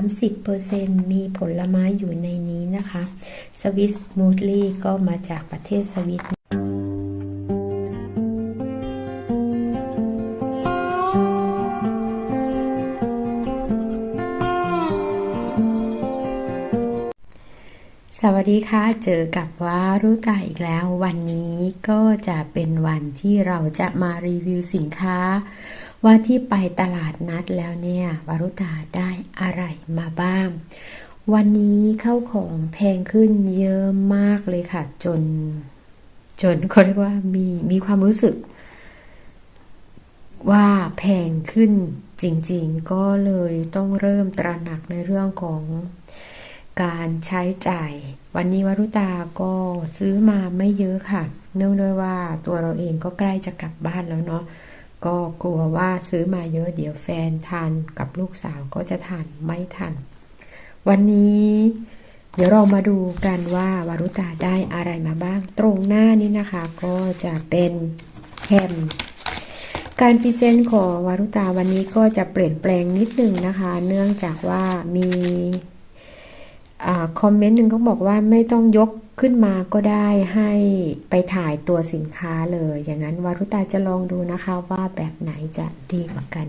30%มีผลไม้อยู่ในนี้นะคะสวิสมูทลี่ก็มาจากประเทศสวิตสวัสดีค่ะ เจอกับวารุตาอีกแล้ว วันนี้ก็จะเป็นวันที่เราจะมารีวิวสินค้า ว่าที่ไปตลาดนัดแล้วเนี่ยวารุตาได้อะไรมาบ้าง วันนี้เข้าของแพงขึ้นเยอะมากเลยค่ะ จน จนเขาเรียกว่ามีมีความรู้สึก ว่าแพงขึ้นจริง ๆ ก็เลยต้องเริ่มตระหนักในเรื่องของการใช้จ่าย วันนี้วรุตาก็ซื้อมาไม่เยอะค่ะ เนื่องด้วยว่าตัวเราเองก็ใกล้จะกลับบ้านแล้วเนาะ ก็กลัวว่าซื้อมาเยอะเดี๋ยวแฟนทานกับลูกสาวก็จะทานไม่ทัน วันนี้ เดี๋ยวเรามาดูกันว่าวารุตาได้อะไรมาบ้าง ตรงหน้านี้นะคะก็จะเป็นแฮมการพรีเซนต์ของวารุตาวันนี้ก็จะเปลี่ยนแปลงนิดนึงนะคะ เนื่องจากว่ามีคอมเมนต์หนึ่งก็บอกว่าไม่ต้องยก ขึ้นมาก็ได้ให้ไปถ่ายตัวสินค้าเลย อย่างนั้นวารุตาจะลองดูนะคะว่าแบบไหนจะดีกว่ากัน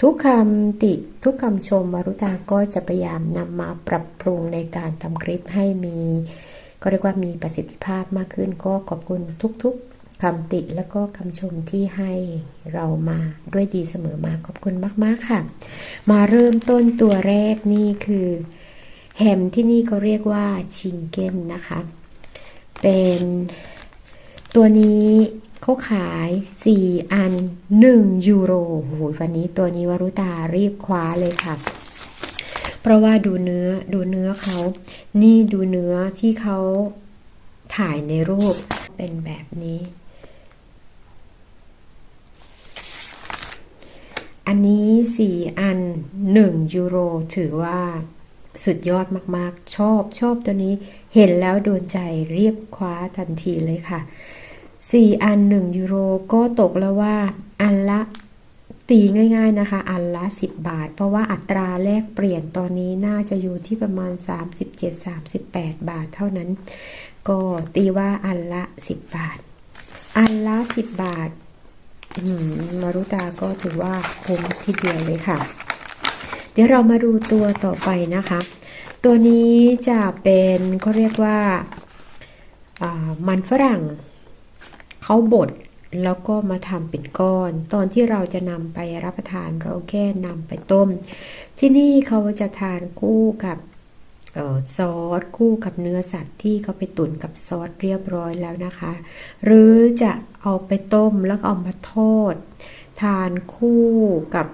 ทุกคำติทุกคำชมวารุตาก็จะพยายามนำมาปรับปรุงในการทำคลิปให้มี ก็เรียกว่ามีประสิทธิภาพมากขึ้น ก็ขอบคุณทุกๆคำติและก็คำชมที่ให้เรามาด้วยดีเสมอมาขอบคุณมากๆค่ะ มาเริ่มต้นตัวแรกนี่คือแฮมที่นี่เขาเรียกว่าชิงเก้นนะคะ เป็นตัวนี้เขาขาย 4 อัน 1 ยูโรโหวันนี้ตัวนี้วารุตารีบคว้าเลยค่ะ เพราะว่าดูเนื้อดูเนื้อเขา นี่ดูเนื้อที่เขาถ่ายในรูปเป็นแบบนี้ อันนี้ 4 อัน 1 ยูโร ถือว่า สุดยอดมากๆ ชอบชอบตัวนี้ เห็นแล้วโดนใจเรียบคว้าทันทีเลยค่ะ 4 อัน 1 ยูโรก็ตกแล้วว่า อันละตีง่าย ๆนะคะ อันละ 10 บาท เพราะว่าอัตราแลกเปลี่ยนตอนนี้น่าจะอยู่ที่ประมาณ 37-38 บาทเท่านั้น ก็ตีว่าอันละ 10 บาท อันละ 10 บาทมารุตาก็ถือว่าคุ้มทีเดียวเลยค่ะ เดี๋ยวเรามาดูตัวต่อไปนะคะ ตัวนี้จะเป็นเขาเรียกว่ามันฝรั่งเขาบดแล้วก็มาทำเป็นก้อน ตอนที่เราจะนำไปรับประทานเราแค่นำไปต้ม ที่นี่เขาจะทานคู่กับซอสคู่กับเนื้อสัตว์ที่เขาไปตุ๋นกับซอสเรียบร้อยแล้วนะคะ หรือจะเอาไปต้มแล้วเอามาทอด ทานคู่กับ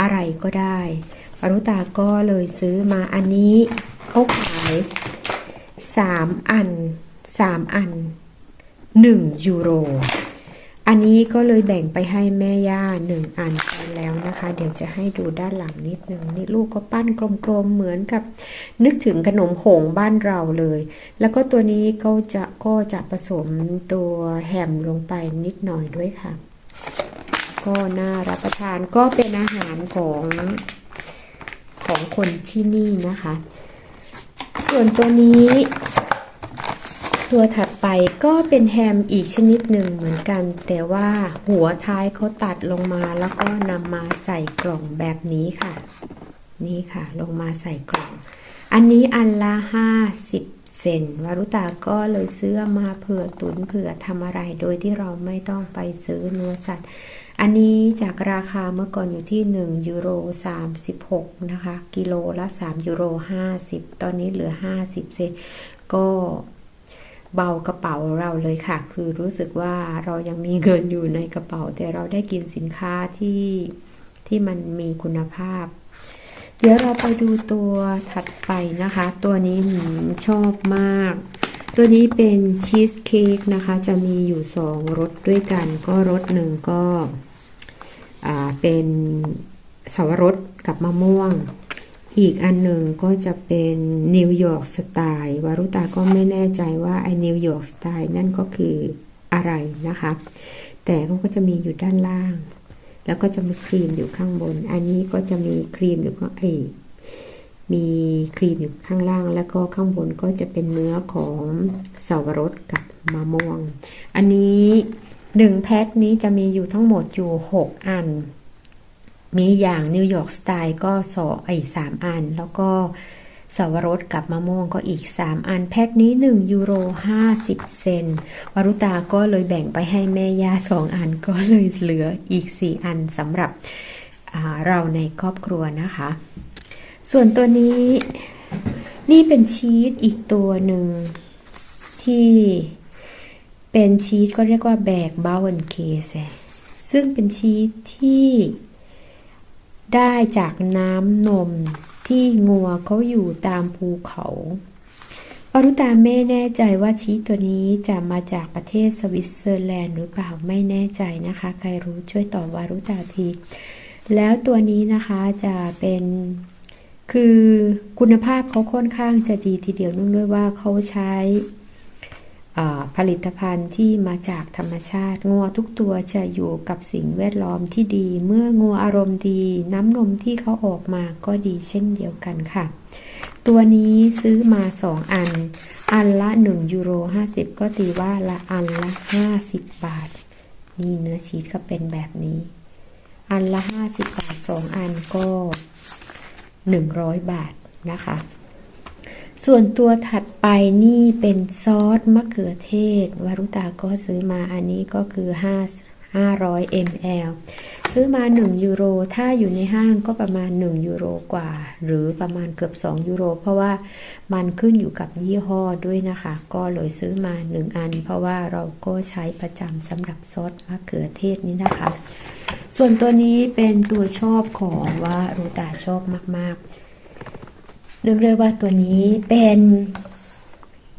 อะไรก็ได้ปรุตาก็เลยซื้อมาอันนี้เขาขาย3อัน3อัน1ยูโร อันนี้ก็เลยแบ่งไปให้แม่ย่าหนึ่งอันไปแล้วนะคะ เดี๋ยวจะให้ดูด้านหลังนิดนึงนี่ลูกก็ปั้นกลมๆเหมือนกับ นึกถึงขนมหงบ้านเราเลย แล้วก็ตัวนี้ก็จะก็จะผสมตัวแฮมลงไปนิดหน่อยด้วยค่ะ ก็น่ารับประทานก็เป็นอาหารของของคนที่นี่นะคะ ส่วนตัวนี้ ตัวถัดไปก็เป็นแฮมอีกชนิดหนึ่งเหมือนกัน แต่ว่าหัวท้ายเขาตัดลงมาแล้วก็นำมาใส่กล่องแบบนี้ค่ะ นี่ค่ะ ลงมาใส่กล่อง อันนี้อันละห้าสิบเซนวารุตาก็เลยซื้อมาเผื่อตุนเผื่อทำอะไรโดยที่เราไม่ต้องไปซื้อเนื้อสัตว์ อันนี้จากราคาเมื่อก่อนอยู่ที่ 1 ยูโร 36 นะคะ กิโลละ 3 ยูโร 50 ตอนนี้เหลือ 50 เซนก็เบากระเป๋าเราเลยค่ะ คือรู้สึกว่าเรายังมีเงินอยู่ในกระเป๋า แต่เราได้กินสินค้าที่ที่มันมีคุณภาพ เดี๋ยวเราไปดูตัวถัดไปนะคะ ตัวนี้ชอบมาก ตัวนี้เป็นชีสเค้กนะคะ จะมีอยู่สองรสด้วยกัน ก็รสหนึ่งก็ เป็นสวรสกับมะม่วง อีกอันหนึ่งก็จะเป็นนิวยอร์กสไตล์วารุตาก็ไม่แน่ใจว่าไอ้นิวยอร์กสไตล์นั่นก็คืออะไรนะคะ แต่เขาก็จะมีอยู่ด้านล่าง แล้วก็จะมีครีมอยู่ข้างบน อันนี้ก็จะมีครีมอยู่ข้าไอมีครีมอยู่ข้างล่างแล้วก็ข้างบนก็จะเป็นเนื้อของสาวรสกับมะม่วง อันนี้หนึ่งแพ็คนี้จะมีอยู่ทั้งหมดอยู่ 6 อัน มีอย่างนิวยอร์กสไตล์ก็สองไอ้สามอัน แล้วก็สวรสกับมะม่วงก็อีก 3 อัน แพ็คนี้ 1 ยูโร 50 เซนวารุตาก็เลยแบ่งไปให้แม่ย่า2 อันก็เลยเหลืออีก 4 อันสำหรับเราในครอบครัวนะคะ ส่วนตัวนี้นี่เป็นชีสอีกตัวหนึ่งที่เป็นชีสก็เรียกว่าแบกบาวนเคสซึ่งเป็นชีสที่ ได้จากน้ำนมที่งัวเขาอยู่ตามภูเขาวารุตาไม่แน่ใจว่าชีสตัวนี้จะมาจากประเทศสวิตเซอร์แลนด์หรือเปล่าไม่แน่ใจนะคะ ใครรู้ช่วยตอบวารุตาที แล้วตัวนี้นะคะจะเป็นคือคุณภาพเขาค่อนข้างจะดีทีเดียวนุ่งด้วยว่าเขาใช้ ผลิตภัณฑ์ที่มาจากธรรมชาติงัวทุกตัวจะอยู่กับสิ่งแวดล้อมที่ดี เมื่องัวอารมณ์ดี น้ำนมที่เขาออกมาก็ดีเช่นเดียวกันค่ะ ตัวนี้ซื้อมา 2 อัน อันละ1ยูโร50 ก็ตีว่าละอันละ 50 บาท นี่เนื้อชีสก็เป็นแบบนี้ อันละ 50 บาท 2 อันก็ 100 บาทนะคะ ส่วนตัวถัดไปนี่เป็นซอสมะเขือเทศ วารุตาก็ซื้อมาอันนี้ก็คือ5 500 ml ซื้อมา 1 ยูโร ถ้าอยู่ในห้างก็ประมาณ 1 ยูโรกว่า หรือประมาณเกือบ 2 ยูโร เพราะว่ามันขึ้นอยู่กับยี่ห้อด้วยนะคะ ก็เลยซื้อมา 1 อัน เพราะว่าเราก็ใช้ประจำสำหรับซอสมะเขือเทศนี้นะคะ ส่วนตัวนี้เป็นตัวชอบของวารุตาชอบมากๆ นึกเลยว่าตัวนี้เป็น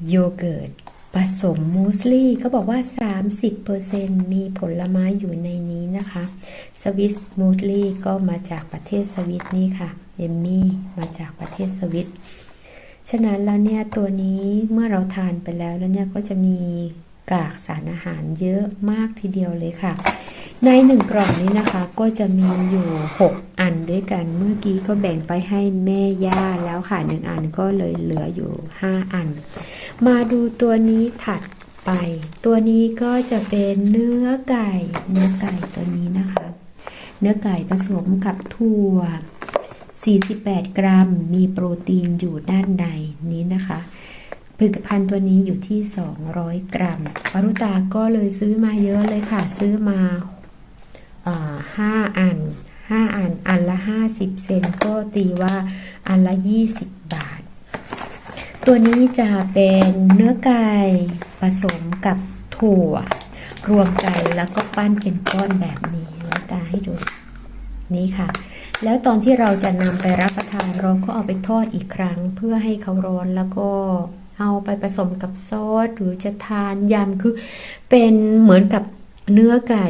โยเกิร์ตผสมมูสลี่เขาบอกว่า 30%มีผลไม้อยู่ในนี้นะคะ สวิสมูสลี่ก็มาจากประเทศสวิตนี่ค่ะเอมมี่มาจากประเทศสวิต ฉะนั้นแล้วเนี่ยตัวนี้เมื่อเราทานไปแล้วแล้วเนี่ยก็จะมีกากสารอาหารเยอะมากทีเดียวเลยค่ะ ในหนึ่งกล่องนี้นะคะก็จะมีอยู่ 6 อันด้วยกัน เมื่อกี้ก็แบ่งไปให้แม่ย่าแล้วค่ะหนึ่งอันก็เลยเหลืออยู่ 5 อัน มาดูตัวนี้ถัดไป ตัวนี้ก็จะเป็นเนื้อไก่ เนื้อไก่ตัวนี้นะคะ เนื้อไก่ผสมกับถั่ว 48 กรัม มีโปรตีนอยู่ด้านในนี้นะคะผลิตภัณฑ์ตัวนี้อยู่ที่ 200 กรัมปารุตาก็เลยซื้อมาเยอะเลยค่ะ ซื้อมาห้าอันห้าอัน อันละ 50 เซนก็ตีว่าอันละ 20 บาท ตัวนี้จะเป็นเนื้อไก่ผสมกับถั่ว รวมกันแล้วก็ปั้นเป็นก้อนแบบนี้แล้วตาให้ดูนี่ค่ะ แล้วตอนที่เราจะนำไปรับประทานเราก็เอาไปทอดอีกครั้ง เพื่อให้เขาร้อนแล้วก็เอาไปผสมกับซอสหรือจะทานยำคือเป็นเหมือนกับเนื้อไก่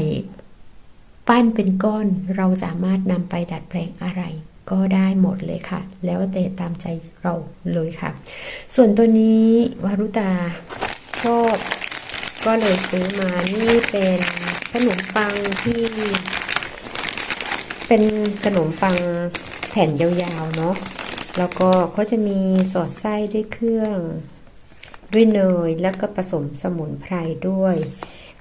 ปั้นเป็นก้อนเราสามารถนำไปดัดแปลงอะไรก็ได้หมดเลยค่ะ แล้วแต่ตามใจเราเลยค่ะ ส่วนตัวนี้วารุตาชอบก็เลยซื้อมานี่เป็นขนมปังที่ เป็นขนมปังแผ่นยาวๆเนาะแล้วก็เขาจะมีสอดไส้ด้วยเครื่อง ด้วยเนยแล้วก็ผสมสมุนไพรด้วย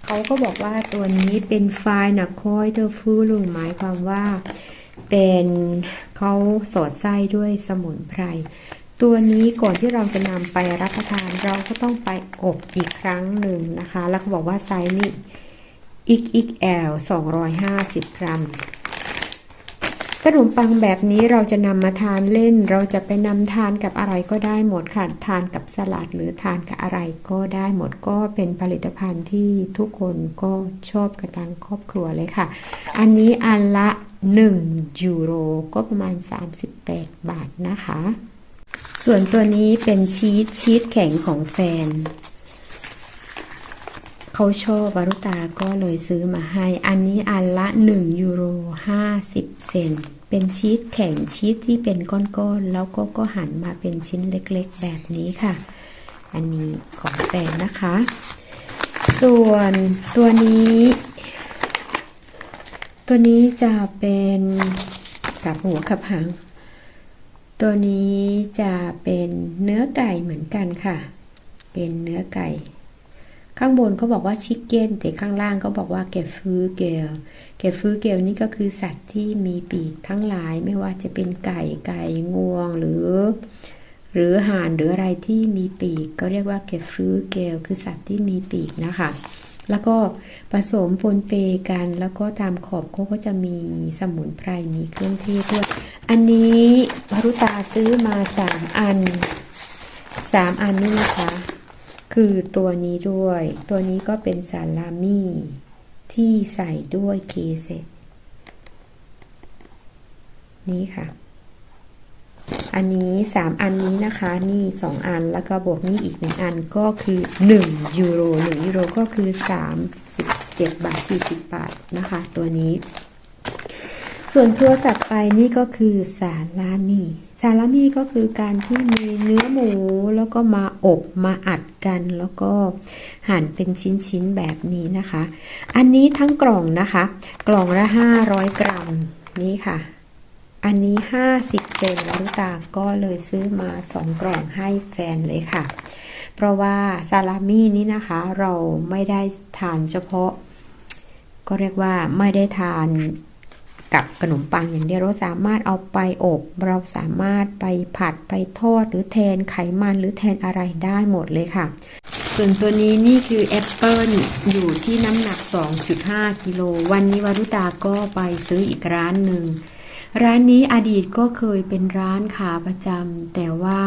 เขาก็บอกว่าตัวนี้เป็นไฟนักคอยเตอร์ฟูลุหมายความว่าเป็นเขาสอดไส้ด้วยสมุนไพร ตัวนี้ก่อนที่เราจะนำไปรับประทานเราก็ต้องไปอบอีกครั้งหนึ่งนะคะ แล้วเขาบอกว่าไซส์นี้ XXL 250 กรัม ขนมปังแบบนี้เราจะนำมาทานเล่น เราจะไปนำทานกับอะไรก็ได้หมดค่ะทานกับสลัดหรือทานกับอะไรก็ได้หมดก็เป็นผลิตภัณฑ์ที่ทุกคนก็ชอบกันทั้งครอบครัวเลยค่ะ อันนี้อันละ 1 ยูโรก็ประมาณ 38 บาทนะคะ ส่วนตัวนี้เป็นชีสชีสแข็งของแฟน เขาชอบบารุตาก็เลยซื้อมาให้ อันนี้อันละ 1 ยูโร 50 เซน เป็นชีสแข็งชีสที่เป็นก้อนๆ แล้วก็ก็หั่นมาเป็นชิ้นเล็กๆ แบบนี้ค่ะ อันนี้ของแฟนนะคะ ส่วนตัวนี้ ตัวนี้จะเป็นกับหัวกับหาง ตัวนี้จะเป็นเนื้อไก่เหมือนกันค่ะ เป็นเนื้อไก่ ข้างบนเขาบอกว่าชิคเก้นแต่ข้างล่างก็บอกว่าเกฟื้เกลเกฟื้เกลนี่ก็คือสัตว์ที่มีปีกทั้งหลายไม่ว่าจะเป็นไก่ไก่งวงหรือ หรือห่านหรืออะไรที่มีปีกก็เรียกว่าเกฟื้เกลคือสัตว์ที่มีปีกนะคะแล้วก็ผสมปนเปกันแล้วก็ตามขอบเขาก็จะมีสมุนไพรมีเครื่องเทศด้วยอันนี้วารุตาซื้อมาสามอันสามอันนี่นะคะ คือตัวนี้ด้วย ตัวนี้ก็เป็นซาลามี่ที่ใส่ด้วยเคเซนี่ค่ะ อันนี้ 3 อันนี้นะคะ นี่ 2 อันแล้วก็บวกนี่อีก 1 อันก็คือ 1 ยูโร 1 ยูโรก็คือ 37 บาท 40 บาทนะคะ ตัวนี้ ส่วนตัวตัดไปนี่ก็คือซาลามี่ ซาลามี่ก็คือการที่มีเนื้อหมูแล้วก็มาอบมาอัดกัน แล้วก็หั่นเป็นชิ้นๆแบบนี้นะคะ อันนี้ทั้งกล่องนะคะ กล่องละ 500 กรัมนี่ค่ะ อันนี้ 50 เซนวารุตาก็เลยซื้อมา 2 กล่องให้แฟนเลยค่ะ เพราะว่าซาลามี่นี้นะคะเราไม่ได้ทานเฉพาะ ก็เรียกว่าไม่ได้ทาน กับขนมปังอย่างเดียวเราสามารถเอาไปอบ เราสามารถไปผัดไปทอดหรือแทนไขมันหรือแทนอะไรได้หมดเลยค่ะ ส่วนตัวนี้นี่คือแอปเปิลอยู่ที่น้ำหนัก 2.5 กิโล วันนี้วารุตาก็ไปซื้ออีกร้านหนึ่ง ร้านนี้อดีตก็เคยเป็นร้านขาประจำแต่ว่า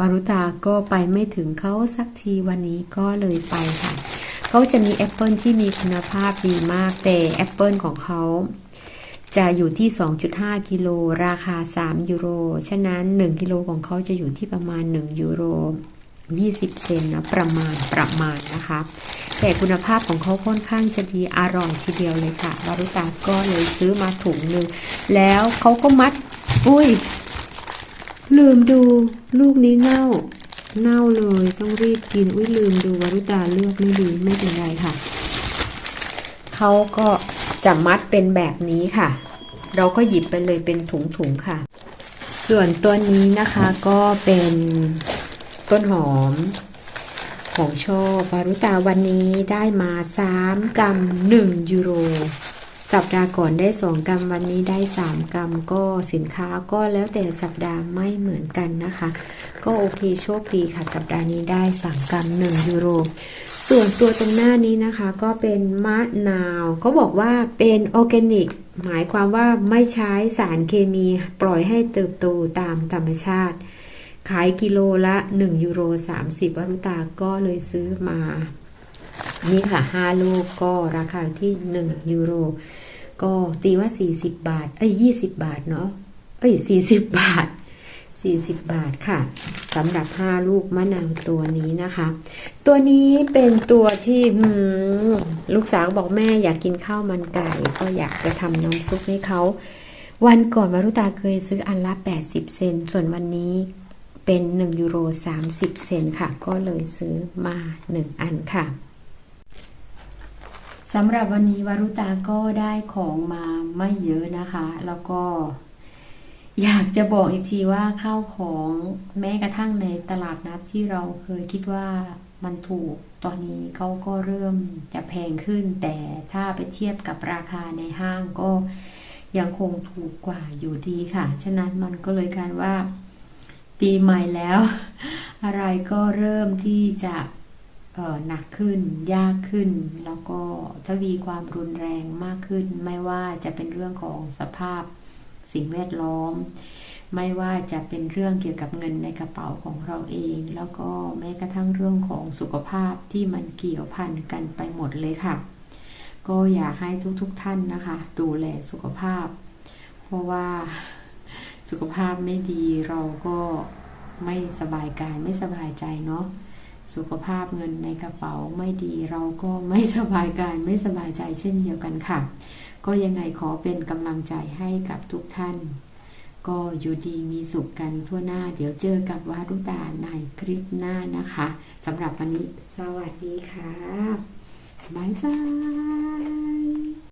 วารุตาก็ไปไม่ถึงเขาสักทีวันนี้ก็เลยไปค่ะเขาจะมีแอปเปิลที่มีคุณภาพดีมากแต่แอปเปิลของเขา จะอยู่ที่ 2.5 กิโล ราคา 3 ยูโร ฉะนั้น 1 กิโลของเขาจะอยู่ที่ประมาณ 1 ยูโร 20 เซนนะ ประมาณประมาณนะคะ แต่คุณภาพของเขาค่อนข้างจะดีอร่อยทีเดียวเลยค่ะวารุตาก็เลยซื้อมาถุงหนึ่ง แล้วเขาก็มัด อุ้ย ลืมดูลูกนี้เน่า เน่าเลยต้องรีบกิน อุ้ยลืมดูวารุตาเลือกไม่ดีไม่เป็นไรค่ะ เขาก็ จะมัดเป็นแบบนี้ค่ะ เราก็หยิบไปเลยเป็นถุงๆค่ะ ส่วนตัวนี้นะคะก็เป็นต้นหอม ของชอบารุตาวันนี้ได้มา 3กรัม1ยูโร สัปดาห์ก่อนได้2กรัมวันนี้ได้3กรัมก็สินค้าก็แล้วแต่สัปดาห์ไม่เหมือนกันนะคะ ก็โอเคโชคดีค่ะ สัปดาห์นี้ได้3กรัม1ยูโร ส่วนตัวตรงหน้านี้นะคะก็เป็นมะนาวเขาบอกว่าเป็นออร์แกนิก หมายความว่าไม่ใช้สารเคมีปล่อยให้เติบโตตามธรรมชาติ ขายกิโลละ 1 ยูโร 30วารุตาก็เลยซื้อมา นี่ค่ะ 5 ลูกก็ราคาที่ 1 ยูโร ก็ตีว่า 40 บาท เอ้ย20 บาทเนาะเอ้ย 40 บาท 40 บาทค่ะสำหรับ 5 ลูกมะนาวตัวนี้นะคะ ตัวนี้เป็นตัวที่ลูกสาวบอกแม่อยากกินข้าวมันไก่ ก็อยากจะทำน้ำซุปให้เขาวันก่อนมารุตาเคยซื้ออันละ 80 เซน ส่วนวันนี้เป็น 1 ยูโร 30 เซนค่ะ ก็เลยซื้อมา 1 อันค่ะ สำหรับวันนี้วารุตาก็ได้ของมาไม่เยอะนะคะ แล้วก็ อยากจะบอกอีกทีว่าข้าวของแม้กระทั่งในตลาดนัดที่เราเคยคิดว่ามันถูกตอนนี้เขาก็เริ่มจะแพงขึ้น แต่ถ้าไปเทียบกับราคาในห้างก็ยังคงถูกกว่าอยู่ดีค่ะ ฉะนั้นมันก็เลยการว่าปีใหม่แล้ว อะไรก็เริ่มที่จะ หนักขึ้น ยากขึ้น แล้วก็ทวีความรุนแรงมากขึ้น ไม่ว่าจะเป็นเรื่องของสภาพสิ่งแวดล้อม ไม่ว่าจะเป็นเรื่องเกี่ยวกับเงินในกระเป๋าของเราเอง แล้วก็แม้กระทั่งเรื่องของสุขภาพที่มันเกี่ยวพันกันไปหมดเลยค่ะ ก็อยากให้ทุกๆทท่านนะคะ ดูแลสุขภาพ เพราะว่าสุขภาพไม่ดีเราก็ไม่สบายกายไม่สบายใจเนาะ สุขภาพเงินในกระเป๋าไม่ดีเราก็ไม่สบายกายไม่สบายใจเช่นเดียวกันค่ะ ก็ยังไงขอเป็นกำลังใจให้กับทุกท่าน ก็อยู่ดีมีสุขกันทั่วหน้า เดี๋ยวเจอกับวารุตาในคลิปหน้านะคะสำหรับวันนี้ สวัสดีค่ะ บ๊ายบาย